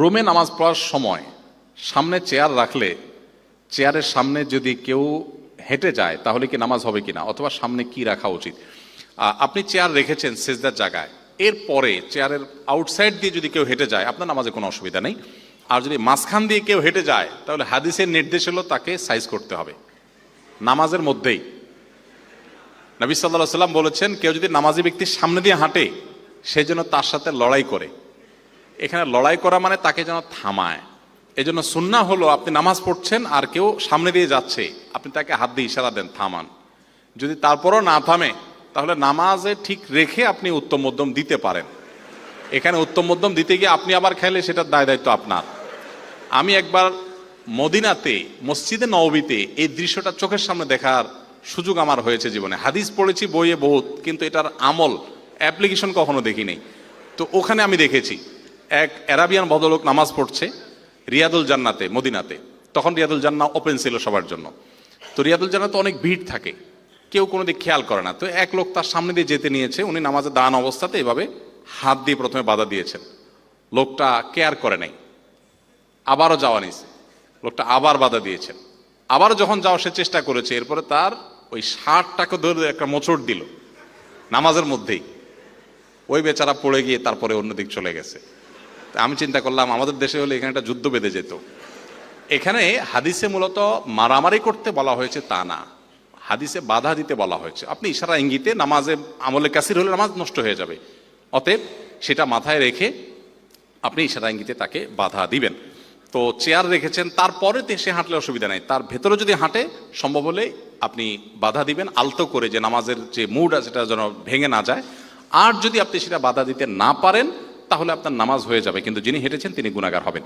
রুমে নামাজ পড়ার সময় সামনে চেয়ার রাখলে চেয়ারের সামনে যদি কেউ হেঁটে যায়, তাহলে কি নামাজ হবে কিনা? অথবা সামনে কি রাখা উচিত? আপনি চেয়ার রেখেছেন সেজদার জায়গায়। এরপরে চেয়ারের আউটসাইড দিয়ে যদি কেউ হেঁটে যায়, আপনার নামাজে কোনো অসুবিধা নেই। আর যদি মাঝখান দিয়ে কেউ হেঁটে যায়, তাহলে হাদিসের নির্দেশ হলো তাকে সাইজ করতে হবে। নামাজের মধ্যেই। নবী সাল্লাহ সাল্লাম বলেছেন, কেউ যদি নামাজি ব্যক্তির সামনে দিয়ে হাঁটে, সে যেন তার সাথে লড়াই করে। এখানে লড়াই করা মানে তাকে যেন থামায়। এই জন্য সুন্না হলো আপনি নামাজ পড়ছেন আর কেউ সামনে দিয়ে যাচ্ছে, আপনি তাকে হাত দিয়ে ইশারা দেন, থামান। যদি তারপরও না থামে, তাহলে নামাজে ঠিক রেখে আপনি উত্তম মধ্যম দিতে পারেন। এখানে উত্তম মধ্যম দিতে গিয়ে আপনি আবার খেলে সেটার দায় দায়িত্ব আপনার। আমি একবার মদিনাতে, মসজিদে নবীতে এই দৃশ্যটা চোখের সামনে দেখার সুযোগ আমার হয়েছে জীবনে। হাদিস পড়েছি, বইয়ে বহুত, কিন্তু এটার আমল, অ্যাপ্লিকেশন কখনো দেখিনি। তো ওখানে আমি দেখেছি এক অ্যারাবিয়ান ভদ্রলোক নামাজ পড়ছে রিয়াদুল জান্নাতে, মদিনাতে। তখন রিয়াদুল জান্না ওপেন ছিল সবার জন্য। তো রিয়াদুল জান্নাতে অনেক ভিড় থাকে। কেউ কোনো দিক খেয়াল করে না। তো এক লোক তার সামনে দিয়ে যেতে নিয়েছে। উনি নামাজে দান অবস্থাতে এভাবে হাত দিয়ে প্রথমে বাধা দিয়েছেন। লোকটা কেয়ার করে নাই। আবারও যাওয়া নিছে লোকটা আবার বাধা দিয়েছেন। আবারও যখন যাওয়ার সে চেষ্টা করেছে, এরপরে তার ওই শার্টটাকে ধরে একটা মোচড় দিল। নামাজের মধ্যেই। ওই বেচারা পড়ে গিয়ে তারপরে অন্যদিক চলে গেছে। আমি চিন্তা করলাম, আমাদের দেশে হলে এখানে একটা যুদ্ধ বেঁধে যেত। এখানে হাদিসে মূলত মারামারি করতে বলা হয়েছে তা না। হাদিসে বাধা দিতে বলা হয়েছে। আপনি ইশারা ইঙ্গিতে নামাজে, আমলে কাসির হলে নামাজ নষ্ট হয়ে যাবে। অতএব সেটা মাথায় রেখে আপনি ইশারা ইঙ্গিতে তাকে বাধা দিবেন। তো চেয়ার রেখেছেন, তারপরে সে হাঁটলে অসুবিধা নেই। তার ভেতরে যদি হাঁটে, সম্ভব হলে আপনি বাধা দিবেন, আলতো করে যে নামাজের যে মুড আছে, সেটা যেন ভেঙে না যায়। আর যদি আপনি সেটা বাধা দিতে না পারেন তাহলে আপনার নামাজ হয়ে যাবে কিন্তু যিনি হেঁটেছেন তিনি গুণাগার হবেন।